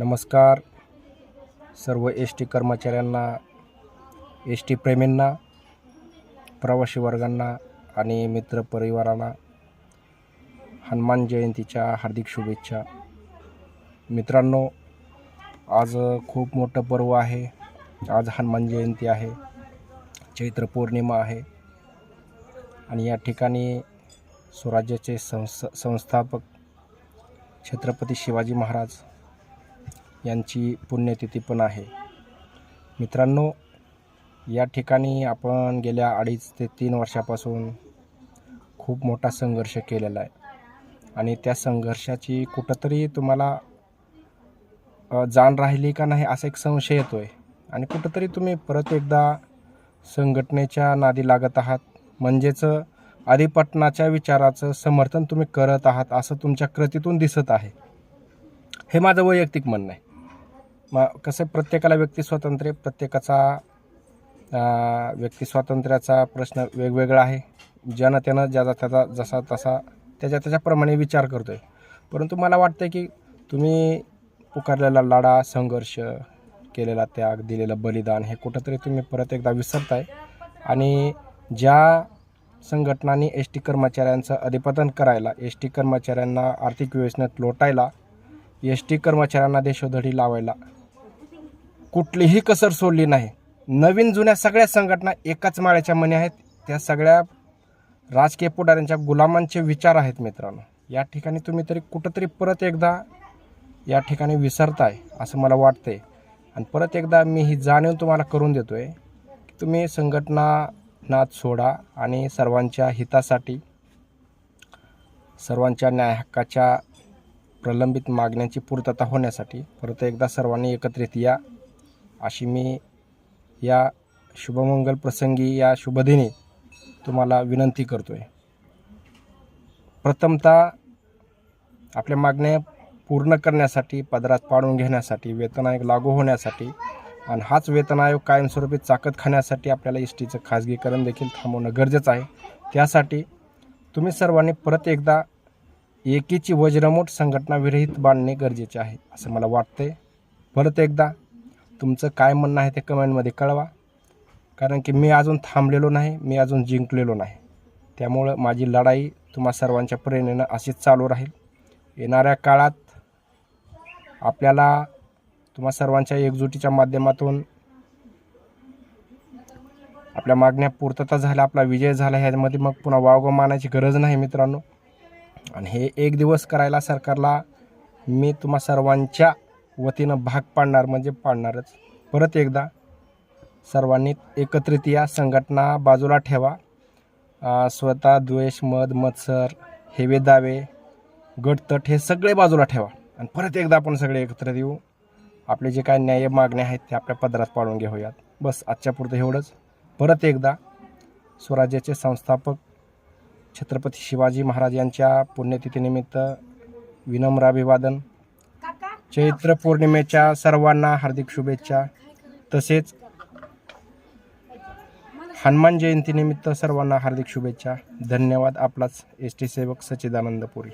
नमस्कार. सर्व S T कर्मचाऱ्यांना एस टी प्रेमींना प्रवासी वर्गांना आणि मित्रपरिवारांना हनुमान जयंतीच्या हार्दिक शुभेच्छा. मित्रांनो आज खूप मोठं पर्व आहे. आज हनुमान जयंती आहे. चैत्र पौर्णिमा आहे. आणि या ठिकाणी स्वराज्याचे संस संस्थापक छत्रपती शिवाजी महाराज यांची पुण्यतिथी पण आहे. मित्रांनो या ठिकाणी आपण गेल्या अडीच ते तीन वर्षापासून खूप मोठा संघर्ष केलेला आहे. आणि त्या संघर्षाची कुठंतरी तुम्हाला जाण राहिली का नाही असा एक संशय येतो आहे आणि कुठंतरी तुम्ही परत एकदा संघटनेच्या नादी लागत आहात. म्हणजेच आधिपटनाच्या विचाराचं समर्थन तुम्ही करत आहात असं तुमच्या कृतीतून दिसत आहे. हे माझं वैयक्तिक म्हणणं आहे. मग कसं प्रत्येकाला व्यक्ती स्वातंत्र्य प्रत्येकाचा व्यक्ती स्वातंत्र्याचा प्रश्न वेगवेगळा आहे. ज्यानं त्यानं ज्याचा त्याचा जसा तसा त्याच्या त्याच्याप्रमाणे विचार करतो आहे परंतु मला वाटतं की तुम्ही पुकारलेला लढा संघर्ष केलेला त्याग दिलेलं बलिदान हे कुठंतरी तुम्ही परत एकदा विसरताय. आणि ज्या संघटनांनी एस टी कर्मचाऱ्यांचं अधिपतन करायला एस टी कर्मचाऱ्यांना आर्थिक योजनेत लोटायला एस टी कर्मचाऱ्यांना देशोधडी लावायला कुठलीही कसर सोडली नाही. नवीन जुन्या सगळ्या संघटना एकाच माळ्याच्या मनी आहेत. त्या सगळ्या राजकीय पुढाऱ्यांच्या गुलामांचे विचार आहेत मित्रांनो. या ठिकाणी तुम्ही तरी कुठंतरी परत एकदा या ठिकाणी विसरताय असं मला वाटतंय. आणि परत एकदा मी ही जाणीव तुम्हाला करून देतो आहे की तुम्ही संघटना नाद सोडा आणि सर्वांच्या हितासाठी सर्वांच्या न्याय हक्काच्या प्रलंबित मागण्यांची पूर्तता होण्यासाठी परत एकदा सर्वांनी एकत्रित या. अशी मी या शुभमंगल प्रसंगी या शुभदिनी तुम्हाला विनंती करतो आहे प्रथमतः आपल्या मागण्या पूर्ण करण्यासाठी पदरात पाडून घेण्यासाठी वेतन आयोग लागू होण्यासाठी आणि हाच वेतन आयोग कायमस्वरूपी चाकत खाण्यासाठी आपल्याला एस टीचं खाजगीकरण देखील थांबवणं गरजेचं आहे. त्यासाठी तुम्ही सर्वांनी परत एकदा एकीची वज्रमूठ संघटना विरहित बांधणे गरजेचे आहे असं मला वाटतंय. परत एकदा तुमचं काय म्हणणं आहे ते कमेंटमध्ये कळवा. कारण की मी अजून थांबलेलो नाही मी अजून जिंकलेलो नाही. त्यामुळं माझी लढाई तुम्हा सर्वांच्या प्रेरणेनं अशीच चालू राहील. येणाऱ्या काळात आपल्याला तुम्हा सर्वांच्या एकजुटीच्या माध्यमातून आपल्या मागण्या पूर्तता झाल्या आपला विजय झाला ह्यामध्ये मग पुन्हा वावगं मानायची गरज नाही मित्रांनो. आणि हे एक दिवस करायला सरकारला मी तुम्हा सर्वांच्या वतीनं भाग पाडणार म्हणजे पाडणारच. परत एकदा सर्वांनी एकत्रित या संघटना बाजूला ठेवा. स्वतः द्वेष मद मत्सर हेवे दावे गटतट हे सगळे बाजूला ठेवा. आणि परत एकदा आपण सगळे एकत्र येऊ आपले जे काय न्याय मागण्या आहेत ते आपल्या पदरात पाडून घेऊयात. बस आजच्या पुरतं एवढंच. परत एकदा स्वराज्याचे संस्थापक छत्रपती शिवाजी महाराज यांच्या पुण्यतिथीनिमित्त विनम्र अभिवादन. चैत्र पौर्णिमेच्या सर्वांना हार्दिक शुभेच्छा. तसेच हनुमान जयंतीनिमित्त सर्वांना हार्दिक शुभेच्छा. धन्यवाद आपलाच एस टी सेवक सच्चिदानंद पुरी.